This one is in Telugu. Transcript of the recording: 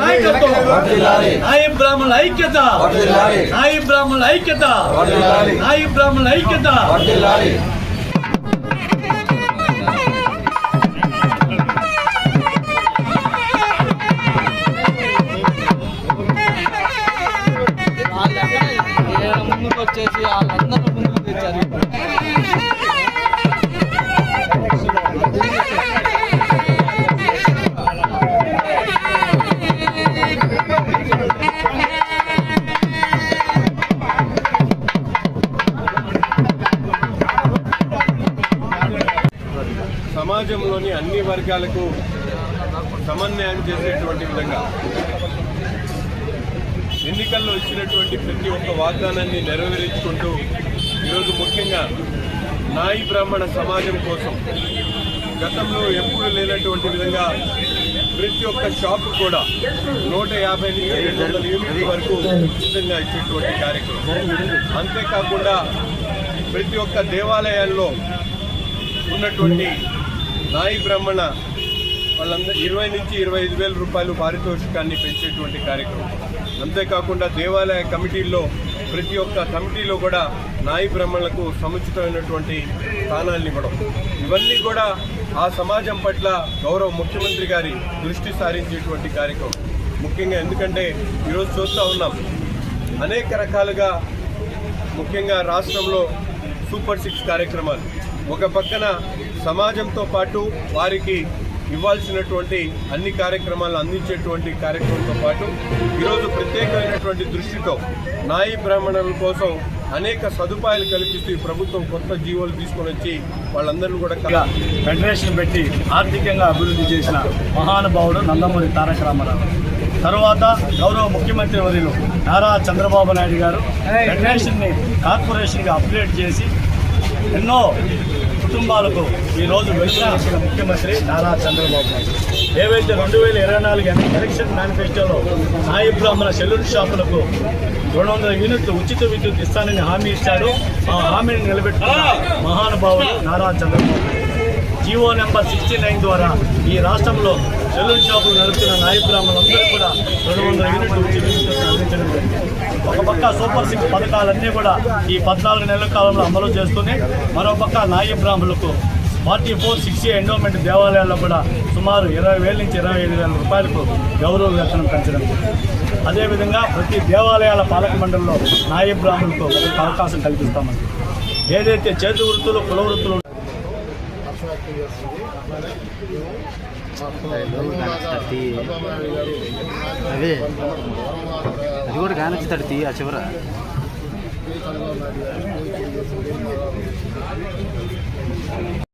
నాయి బ్రాహ్మణుల ఐక్యత. నాయి బ్రాహ్మణుల ఐక్యత. నాయి బ్రాహ్మణుల ఐక్యత. ముందుకు వచ్చేసి సమాజంలోని అన్ని వర్గాలకు సమన్వయం చేసేటువంటి విధంగా ఎన్నికల్లో ఇచ్చినటువంటి ప్రతి ఒక్క వాగ్దానాన్ని నెరవేర్చుకుంటూ ఈరోజు ముఖ్యంగా నాయి బ్రాహ్మణ సమాజం కోసం గతంలో ఎప్పుడు లేనటువంటి విధంగా ప్రతి ఒక్క షాప్ కూడా నూట యాభై నుంచి ఏడు వందల యూనిట్ల వరకు ఉచితంగా ఇచ్చేటువంటి కార్యక్రమం. అంతేకాకుండా ప్రతి ఒక్క దేవాలయాల్లో ఉన్నటువంటి నాయి బ్రాహ్మణ వాళ్ళందరూ ఇరవై నుంచి ఇరవై ఐదు వేల రూపాయలు పారితోషికాన్ని పెంచేటువంటి కార్యక్రమం. అంతేకాకుండా దేవాలయ కమిటీల్లో ప్రతి ఒక్క కమిటీలో కూడా నాయి బ్రాహ్మణులకు సముచితమైనటువంటి స్థానాన్ని ఇవ్వడం. ఇవన్నీ కూడా ఆ సమాజం పట్ల గౌరవ ముఖ్యమంత్రి గారి దృష్టి సారించేటువంటి కార్యక్రమం. ముఖ్యంగా ఎందుకంటే ఈరోజు చూస్తూ ఉన్నాం అనేక రకాలుగా ముఖ్యంగా రాష్ట్రంలో సూపర్ సిక్స్ కార్యక్రమాలు. ఒక పక్కన సమాజంతో పాటు వారికి ఇవ్వాల్సినటువంటి అన్ని కార్యక్రమాలు అందించేటువంటి కార్యక్రమంతో పాటు ఈరోజు ప్రత్యేకమైనటువంటి దృష్టితో నాయి బ్రాహ్మణుల కోసం అనేక సదుపాయాలు కల్పిస్తూ ఈ ప్రభుత్వం కొత్త జీవోలు తీసుకొని వచ్చి వాళ్ళందరినీ కూడా ఫెడరేషన్ పెట్టి ఆర్థికంగా అభివృద్ధి చేసిన మహానుభావుడు నందమూరి తారక రామారావు. తరువాత గౌరవ ముఖ్యమంత్రి వర్యులు నారా చంద్రబాబు నాయుడు గారు ఫెడరేషన్ని కార్పొరేషన్గా అప్గ్రేడ్ చేసి ఎన్నో కుటుంబాలకు ఈరోజు వెలుగునిచ్చిన ముఖ్యమంత్రి నారా చంద్రబాబు నాయుడు. ఏవైతే రెండు వేల ఇరవై నాలుగు ఎలక్షన్ మేనిఫెస్టోలో సాయి బ్రాహ్మణ సెల్యూట్ షాపులకు రెండు వందల యూనిట్లు ఉచిత విద్యుత్ ఇస్తానని హామీ ఇచ్చారు. ఆ హామీని నిలబెట్టుకున్న మహానుభావుడు Nara Chandrababu Naidu. GO number sixty nine ద్వారా ఈ రాష్ట్రంలో సెలూన్ షాపులు నడుపుతున్న నాయ బ్రాహ్మణులందరూ కూడా రెండు వందల యూనిట్లు ఉచిత అందించడం. జరిగింది ఒక పక్క సూపర్ సిక్స్ పథకాలన్నీ కూడా ఈ పద్నాలుగు నెలల కాలంలో అమలు చేస్తూనే మరో పక్క నాయ బ్రాహ్మణులకు ఫార్టీ ఫోర్ సిక్స్టీ ఎండోమెంట్ దేవాలయాల్లో కూడా సుమారు ఇరవై వేల నుంచి ఇరవై ఐదు వేల రూపాయలకు గౌరవ వేతనం పెంచడం అదేవిధంగా ప్రతి దేవాలయాల పాలక మండలిలో నాయ బ్రాహ్మణులకు ఒక అవకాశం కల్పిస్తామని. ఏదైతే చేతి వృత్తులు కుల వృత్తులు తడి అదే అది కూడా కానొచ్చి తీ ఆ చివర